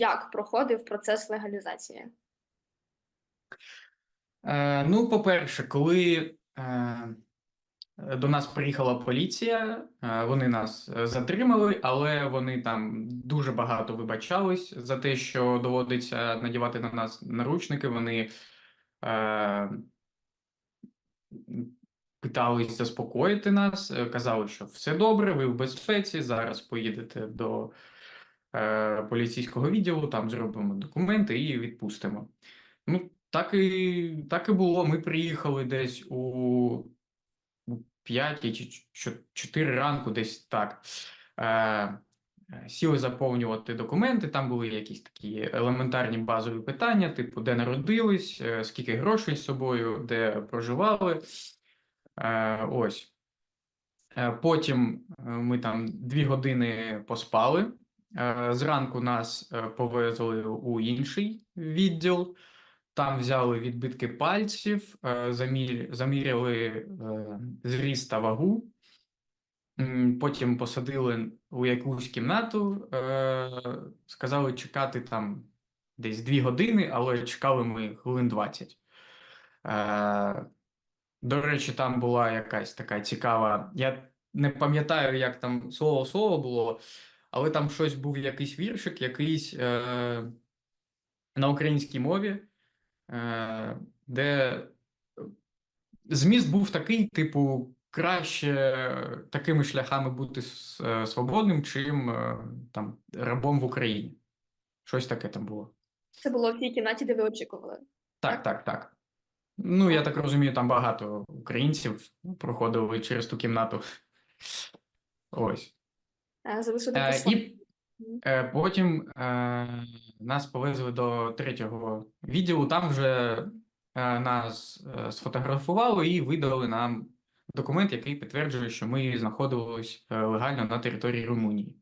як проходив процес легалізації? Е, ну, по-перше, коли е, до нас приїхала поліція, е, вони нас е, затримали, але вони там дуже багато вибачались за те, що доводиться надівати на нас наручники. Вони е, питались заспокоїти нас, е, казали, що все добре, ви в безпеці, зараз поїдете до поліцейського відділу, там зробимо документи і відпустимо. Ну, так і, так і було. Ми приїхали десь у 5 чи 4 ранку, десь так. Е, е, сіли заповнювати документи. Там були якісь такі елементарні базові питання, типу, де народились, е, скільки грошей з собою, де проживали. Е, ось. Е, Потім е, ми там дві години поспали. Е, Зранку нас е, повезли у інший відділ. Там взяли відбитки пальців, е, заміряли зріст та вагу. Потім посадили у якусь кімнату, сказали чекати там десь дві години, але чекали ми хвилин 20. Е, До речі, там була якась така цікава. Я не пам'ятаю, як там слово слово було, але там щось був якийсь віршик, якийсь е, на українській мові, е, де зміст був такий, типу, краще такими шляхами бути е, свободним, чим е, там рабом в Україні. Щось таке там було. Це було в тій кімнаті, де ви очікували. Так, так, так. Ну, я так розумію, там багато українців проходили через ту кімнату. Ось. Е, Залишили Е, послання. і е, потім нас повезли до третього відділу. Там вже нас сфотографували і видали нам документ, який підтверджує, що ми знаходились легально на території Румунії.